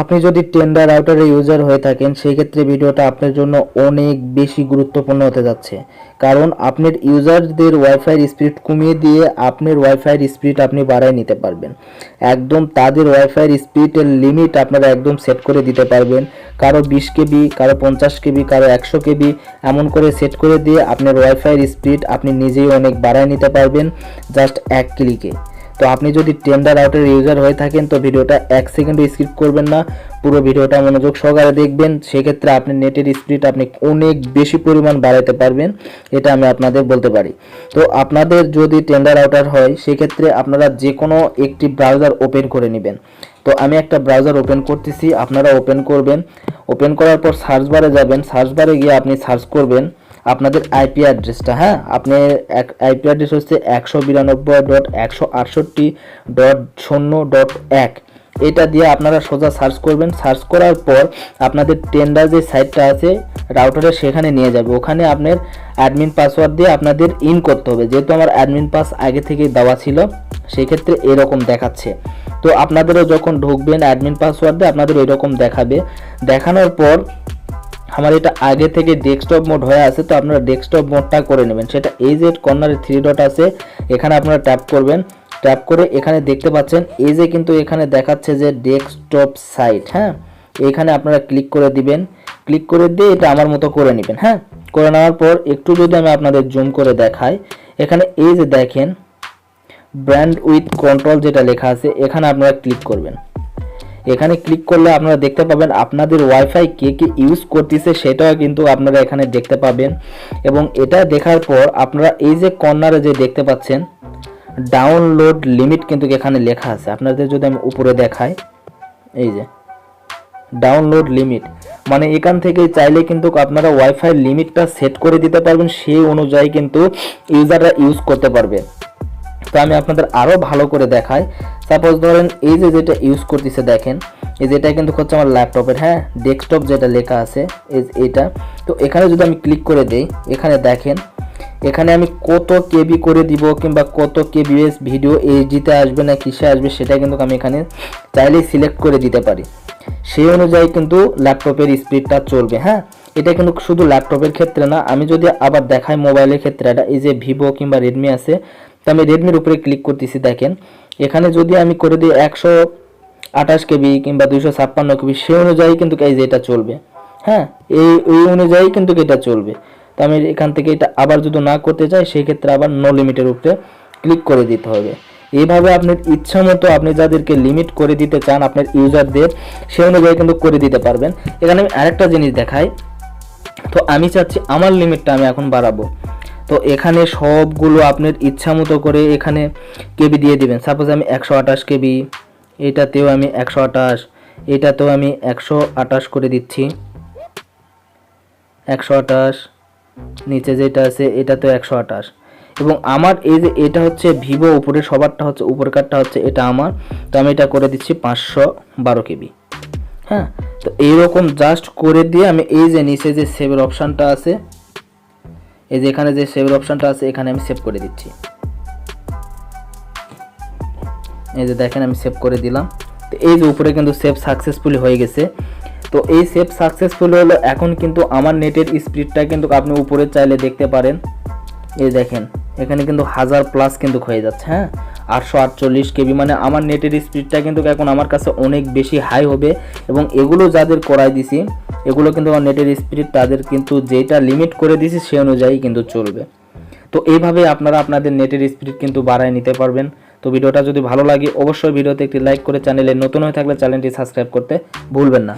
আপনি যদি tender রাউটারের user হয়ে থাকেন, সেই ক্ষেত্রে ভিডিওটা আপনার জন্য অনেক বেশি গুরুত্বপূর্ণ হতে যাচ্ছে। কারণ আপনার ইউজারদের ওয়াইফাইয়ের স্পিড কমিয়ে দিয়ে আপনার ওয়াইফাইয়ের স্পিড আপনি বাড়ায় নিতে পারবেন। একদম তাদের ওয়াইফাইয়ের স্পিডের লিমিট আপনারা একদম সেট করে দিতে পারবেন। কারও বিশ কেবি, কারও পঞ্চাশ কেবি, কারও একশো কেবি, এমন করে সেট করে দিয়ে আপনার ওয়াইফাইয়ের স্পিড আপনি নিজেই অনেক বাড়ায় নিতে পারবেন। জাস্ট এক ক্লিকে তো আপনি যদি টেন্ডার আউটের ইউজার হয়ে থাকেন, তো ভিডিওটা এক সেকেন্ডও স্কিপ করবেন না। পুরো ভিডিওটা মনোযোগ সহকারে দেখবেন। সেক্ষেত্রে আপনি নেটের স্পিড আপনি অনেক বেশি পরিমাণ বাড়াতে পারবেন, এটা আমি আপনাদের বলতে পারি। তো আপনাদের যদি টেন্ডার আউটার হয়, সেক্ষেত্রে আপনারা যে কোনো একটি ব্রাউজার ওপেন করে নেবেন। তো আমি একটা ব্রাউজার ওপেন করতেছি, আপনারা ওপেন করবেন। ওপেন করার পর সার্চ বারে যাবেন। সার্চ বারে গিয়ে আপনি সার্চ করবেন। আপনাদের আইপি অ্যাড্রেসটা হ্যাঁ? আপনি আইপি অ্যাড্রেস হচ্ছে একশো বিরানব্বই ডট একশো আটষট্টি ডট শূন্য ডট এক। এটা দিয়ে আপনারা সোজা সার্চ করবেন। সার্চ করার পর আপনাদের টেন্ডার যে সাইটটা আছে রাউটারে সেখানে নিয়ে যাবে। ওখানে আপনার অ্যাডমিন পাসওয়ার্ড দিয়ে আপনাদের ইন করতে হবে। যেহেতু আমার অ্যাডমিন পাস আগে থেকেই দেওয়া ছিল সেই ক্ষেত্রে এরকম দেখাচ্ছে। তো আপনাদেরও যখন ঢুকবেন অ্যাডমিন পাসওয়ার্ড দিয়ে, আপনাদের এরকম দেখাবে। দেখানোর পর আমার এটা আগে থেকে ডেস্কটপ মোড হয়ে আছে, তো আপনারা ডেস্কটপ মোডটা করে নেবেন। সেটা এই যে কর্নারে থ্রি ডট আছে, এখানে আপনারা ট্যাপ করবেন। ট্যাপ করে এখানে দেখতে পাচ্ছেন, এই যে কিন্তু এখানে দেখাচ্ছে যে ডেস্কটপ সাইট হ্যাঁ? এখানে আপনারা ক্লিক করে দিবেন। ক্লিক করে দিয়ে এটা আমার মতো করে নেবেন হ্যাঁ? করে নেওয়ার পর একটু যদি আমি আপনাদের জুম করে দেখাই, এখানে এই যে দেখেন ব্র্যান্ড উইথ কন্ট্রোল যেটা লেখা আছে, এখানে আপনারা ক্লিক করবেন। এখানে ক্লিক করলে আপনারা দেখতে পাবেন আপনাদের ওয়াইফাই কে কে ইউজ করতেছে সেটাও কিন্তু আপনারা এখানে দেখতে পাবেন। এবং এটা দেখার পর আপনারা এই যে কর্নারে যে দেখতে পাচ্ছেন ডাউনলোড লিমিট কিন্তু এখানে লেখা আছে। আপনাদের যদি আমি উপরে দেখাই, এই যে ডাউনলোড লিমিট মানে এখান থেকে চাইলে কিন্তু আপনারা ওয়াইফাই লিমিটটা সেট করে দিতে পারবেন, সেই অনুযায়ী কিন্তু ইউজাররা ইউজ করতে পারবে। তো আমি আপনাদের আরও ভালো করে দেখাই। সাপোজ ধরেন এই যে যেটা ইউজ করতেছে দেখেন, এই যেটা কিন্তু হচ্ছে আমার ল্যাপটপের হ্যাঁ? ডেস্কটপ যেটা লেখা আছে এটা। তো এখানে যদি আমি ক্লিক করে দেই, এখানে দেখেন, এখানে আমি কত কেবি করে দিব কিংবা কত কেবিএস ভিডিও এইচডিতে আসবে না কিসে আসবে সেটা কিন্তু আমি এখানে চাইলেই সিলেক্ট করে দিতে পারি। সেই অনুযায়ী কিন্তু ল্যাপটপের স্পিডটা চলবে হ্যাঁ? এটা কিন্তু শুধু ল্যাপটপের ক্ষেত্রে না, আমি যদি আবার দেখাই মোবাইলের ক্ষেত্রে, এটা এই যে ভিভো কিংবা রেডমি আছে তো আমি রেডমির উপরে ক্লিক করতেছি, দেখেন। এখানে যদি আমি করে দিই একশো আঠাশ কেবি কিংবা দুইশো ছাপ্পান্ন কেবি সেই অনুযায়ী কিন্তু এই যে এটা চলবে। হ্যাঁ এই এই অনুযায়ী কিন্তু এটা চলবে। তো আমি এখান থেকে এটা আবার যদি না করতে চাই সেই ক্ষেত্রে আবার নো লিমিটের উপরে ক্লিক করে দিতে হবে। এইভাবে আপনার ইচ্ছা মতো আপনি যাদেরকে লিমিট করে দিতে চান, আপনার ইউজারদের সে অনুযায়ী কিন্তু করে দিতে পারবেন। এখানে আমি আরেকটা জিনিস দেখাই। তো আমি চাচ্ছি আমার লিমিটটা আমি এখন বাড়াবো। তো এখানে সবগুলো আপনার ইচ্ছা মতো করে এখানে কেবি দিয়ে দিবেন। সাপোজ আমি একশো আঠাশ কেবি, এটাতেও আমি একশো আঠাশ, এটাতেও আমি একশো আঠাশ করে দিচ্ছি। একশো আঠাশ, নিচে যেটা আছে এটাতেও একশো আঠাশ। এবং আমার এই যে এটা হচ্ছে ভিভো, উপরে সবারটা হচ্ছে উপরকারটা হচ্ছে এটা আমার। তো আমি এটা করে দিচ্ছি পাঁচশো বারো কেবি। হ্যাঁ? তো এইরকম জাস্ট করে দিয়ে আমি এই যে নিচে যে সেভের অপশানটা আছে এই যে এখানে যে সেভের অপশানটা আছে, এখানে আমি সেভ করে দিচ্ছি। এই যে দেখেন, আমি সেভ করে দিলাম। তো এই যে উপরে কিন্তু সেভ সাকসেসফুলি হয়ে গেছে। তো এই সেভ সাকসেসফুল হলো, এখন কিন্তু আমার নেটের স্পিডটা কিন্তু আপনি উপরে চাইলে দেখতে পারেন। এই দেখেন, এখানে কিন্তু হাজার প্লাস কিন্তু হয়ে যাচ্ছে হ্যাঁ? আটশো আটচল্লিশ কেবি মানে আমার নেটের স্পিডটা কিন্তু এখন আমার কাছে অনেক বেশি হাই হবে। এবং এগুলো যাদের করাই দিছি এগুলো কিন্তু আমার নেটের স্পিড, তাদের কিন্তু যেটা লিমিট করে দিয়েছি সে অনুযায়ী কিন্তু চলবে। তো এইভাবে আপনারা আপনাদের নেটের স্পিড কিন্তু বাড়ায় নিতে পারবেন। তো ভিডিওটা যদি ভালো লাগে, অবশ্যই ভিডিওতে একটি লাইক করে চ্যানেলে নতুন হয়ে থাকলে চ্যানেলটি সাবস্ক্রাইব করতে ভুলবেন না।